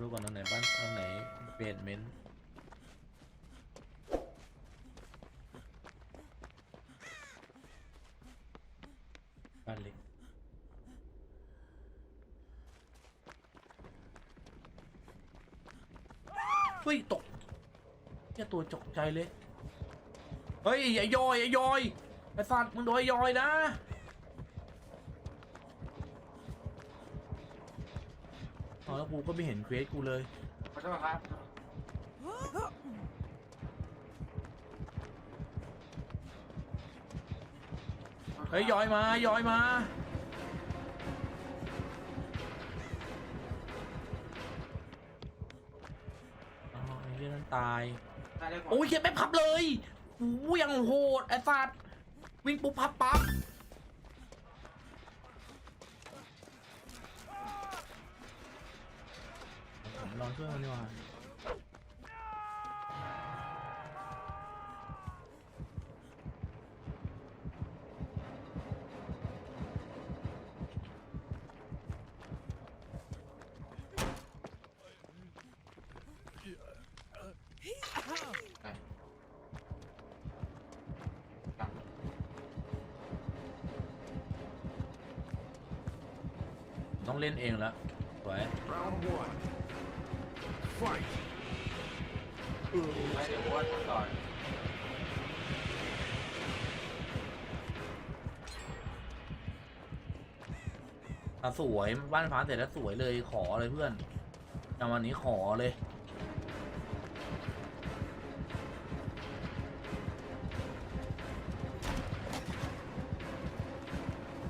ดูก่อนตรงไหนบ้านตรงไหนเบสเมนต์บ้านเล็กเฮ้ยตกแค่ตัวจกใจเลย เฮ้ยอย่ายอยอย่ายอยไอ้สัตว์มึงโดนไอยอยนะ อ๋อแล้วกูก็ไม่เห็นเควสกูเลย ขอโทษครับเฮ้ยยอยมายอยมา อ๋อไอ้เรื่องนั้นตาย ได้ได้ผม โอ้ยเหี้ยไม่พับเลยโอ้ยยังโหดไอ้สัตว์วิ่งปุ๊บพับปั๊บ ผมลอช่วยมันดีกว่าต้องเล่นเองแล้วสว ไม่เดี๋ยวว่าก่อนอะสวยบ้านฟ้าเสร็จแล้วสวยเลยขอเลยเพื่อนจังวันนี้ขอเลย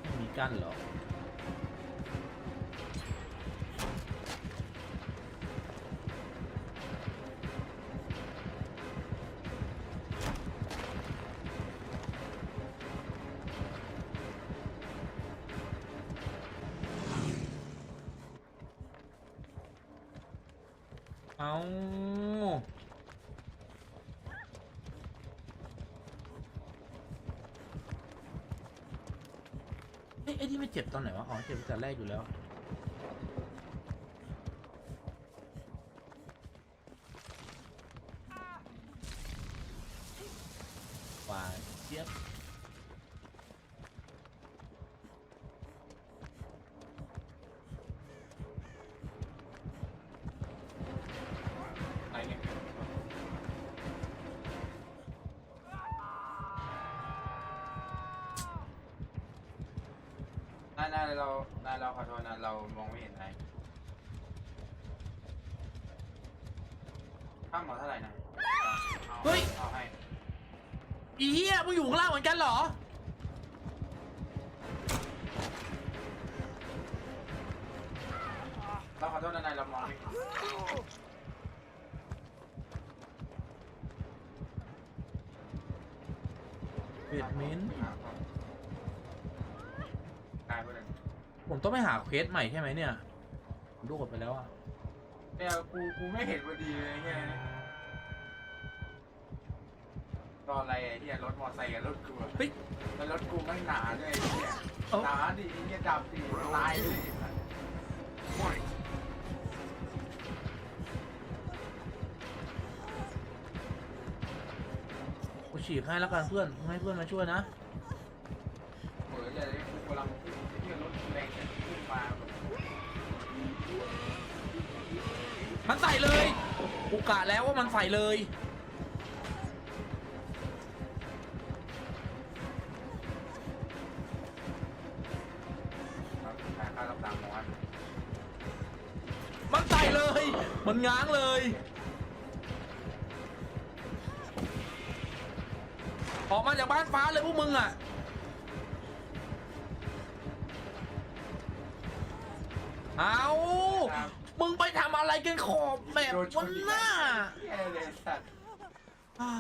ม่มีกั้นเหรอ เอาเอ้ยไอ้ที่ไม่เจ็บตอนไหนวะ อ๋อ เจ็บตั้งแต่แรกอยู่แล้วหวาเจี๊ยบายนายเรานายเราขอโทษนะเรามองไม่เห็นนายข้ามหมอเท่าไหร่นะอาเฮ้ย เอาให้อีเหี้ยมึงอยู่ข้างล่างเหมือนกันเหรอ เราขอโทษนะนายเรามองไม่เห็นเบดเมนต์ต ผมต้องไปหาเควสใหม่ใช่ไหมเนี่ยผมดูกดไปแล้วอะเนี่ยกูกูไม่เห็นพอดีเลยเนี่ยรออะไรไอ้เหี้ยรถมอเตอร์ไซค์กับรถกูอะเฮ้ย แล้วรถกูไม่งหนาด้วยไอ้เหี้ยเอ้า หนาดิไอ้เหี้ยดำดิตายเลย Fight. กูฉีกให้แล้วกันเพื่อนให้เพื่อนมาช่วยนะ ใส่เลยกูกะแล้วว่ามันใส่เลยครับขายค่ารับตังค์หมอมันใส่เลย มันง้างเลย ออกมาจากบ้านฟ้าเลยพวกมึงอะ เอา มึงไปทำอะไรกันขอบแบบวันหน้าเหี้ยเลยสัตว์อ่า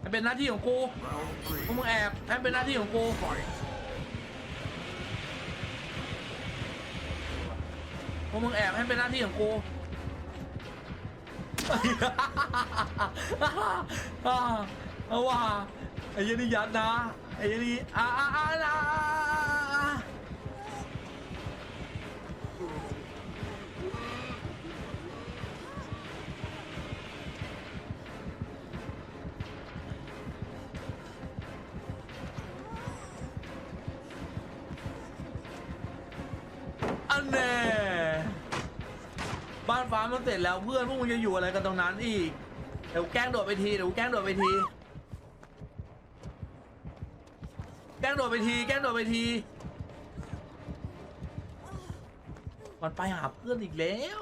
ให้เป็นหน้าที่ของกู Round พวก three. มึงแอบให้เป็นหน้าที่ของกู Fight. พวกมึงแอบให้เป็นหน้าที่ของกูเอาว่า ไอ้เหี้ยันนี่ยัดนะอ่ไอ้นี่อ่าอ่าอ่าอ่าอ่าอันแน่บ้านฟ้ามันเสร็จแล้วเพื่อนพวกมึงจะอยู่อะไรกันตรงนั้นอีกเดี๋ยวแกล้งโดดไปทีเดี๋ยวแกล้งโดดไปที แกล้งโดดไปทีแกล้งโดดไปที มันไปหาเพื่อนอีกแล้ว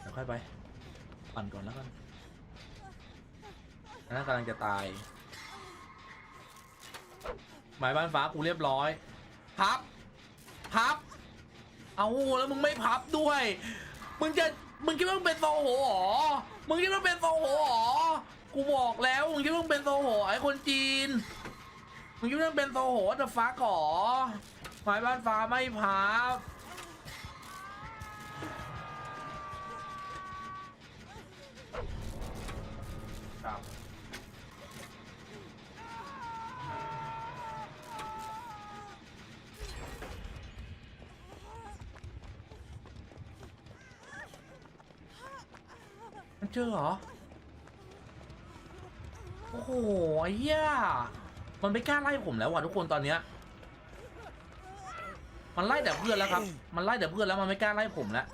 เดี๋ยวค่อยไป ปั่นก่อนแล้วกันนนั้นกำลังจะตาย หมายบ้านฟ้ากูเรียบร้อย พับ พับ เอาแล้วมึงไม่พับด้วย มึงจะ มึงคิดว่ามึงเป็นโซโหหรอมึงคิดว่าเป็นโซโหหรอ กูบอกแล้วมึงคิดว่ามึงเป็นโซโหไอ้คนจีนมึงคิดว่ามึงเป็นโซโหจะฟ้าขอหมายบ้านฟ้าไม่พับครับมันเจอเหรอ โอ้โหเหี้ยมันไม่กล้าไล่ผมแล้วว่ะทุกคนตอนเนี้ย มันไล่แต่เพื่อนแล้วครับ มันไล่แต่เพื่อนแล้วมันไม่กล้าไล่ผมแล้ว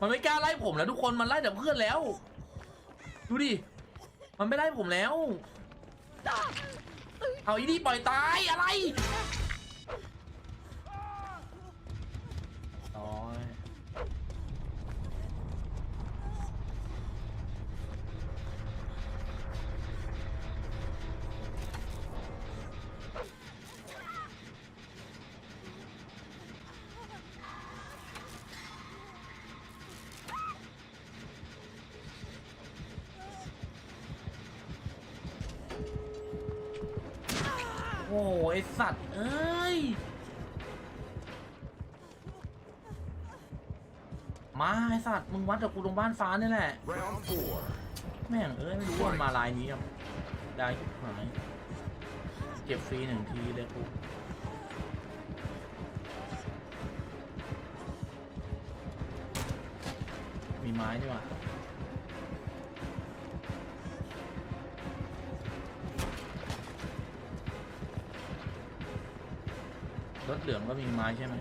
มันไม่กล้าไล่ผมแล้วทุกคนมันไล่แต่เพื่อนแล้ว ดูดิ มันไม่ไล่ผมแล้ว เอาอีนี่ปล่อยตายอะไร ไอสัตว์ เอ้ย มาไอสัตว์ มึงวัดกับกูตรงบ้านฟ้านี่แหละ Round four. แม่งเอ้ย ไม่รู้ว่ามันมาลายนี้ครับได้ชิบหายเก็บฟรีหนึ่งทีเลยกูมีไม้ด้วยว่ะ เหลืองก็มีไม้ใช่ไหม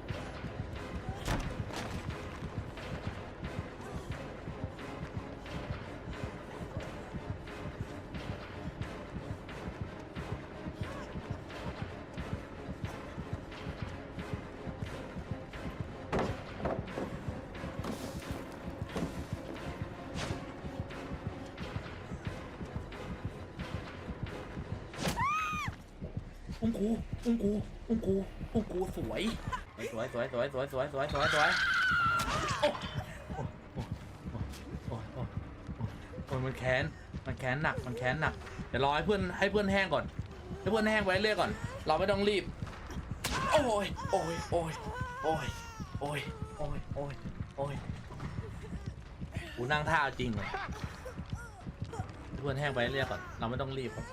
อุ้งกูอุ้งกูอุ้งกู อุ้กูสวย สวยสวยสวยสวยสวยสวยสวยสวยโอ้โอ้โอ้โอ้โอ้โอ้มันแค้น มันแค้นหนัก มันแค้นหนัก เดี๋ยวรอให้เพื่อนให้เพื่อนแห้งก่อน ให้เพื่อนแห้งไว้เรื่อยก่อน เราไม่ต้องรีบ โอ้ย โอ้ย โอ้ย โอ้ย โอ้ย โอ้ย โอ้ย โอ้ย กูนั่งท่าจริงเลยให้เพื่อนแห้งไว้เรื่อยก่อน เราไม่ต้องรีบครับ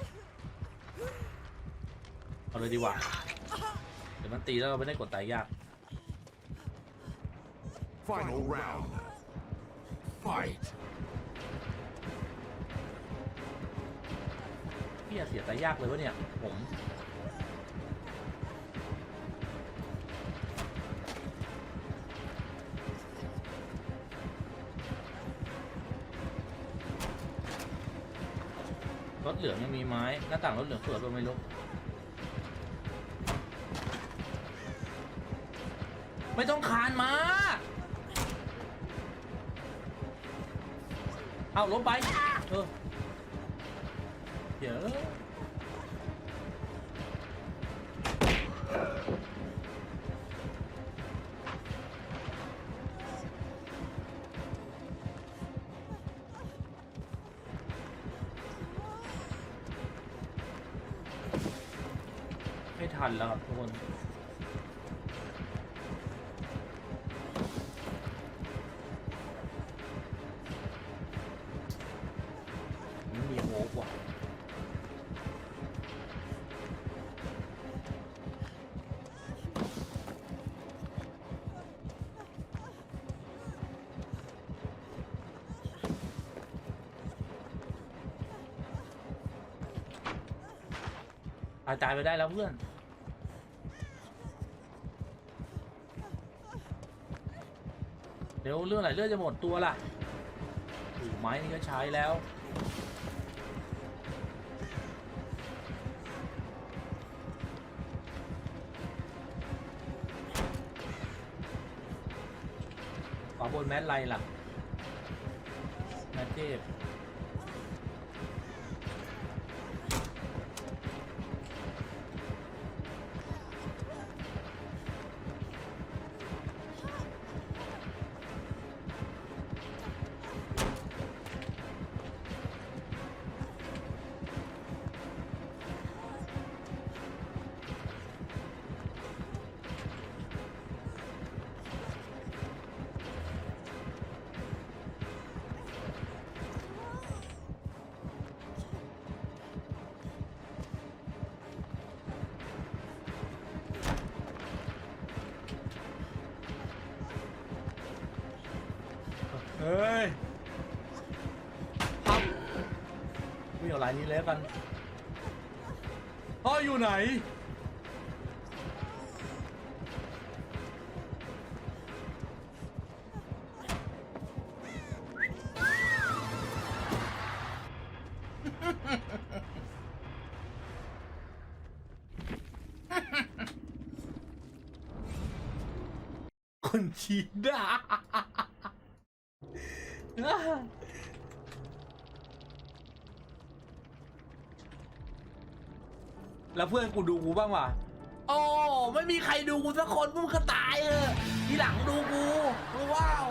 เอาเลยดีกว่าเดี๋ยว มันตีแล้วเราไม่ได้กดตายยาก Final round. Fight. พี่อย่าเสียตายยากเลยวะเนี่ย ผม รถเหลืองยังมีไม้ หน้าต่างรถเหลืองเปิดไปไม่รู้ ไม่ต้องคานมา เอาลบไป เออเดี๋ยไม่ทันแล้วครับทุกคนายตายไปได้แล้วเพื่อน เดี๋ยวเรื่องไหนเลือดจะหมดตัวล่ะถือไม้นี่ก็ใช้แล้ว ขวาบนแมทไรล่ะแมทเทพ เฮ้ยพับวิ่งเอาลายนี้แล้วกันพ่ออยู่ไหน คนชีดา แล้วเพื่อนกูดูกูบ้างวะโอ้ไม่มีใครดูกูสักคนมึงก็ตายเออทีหลังดูกูรู้ว้าว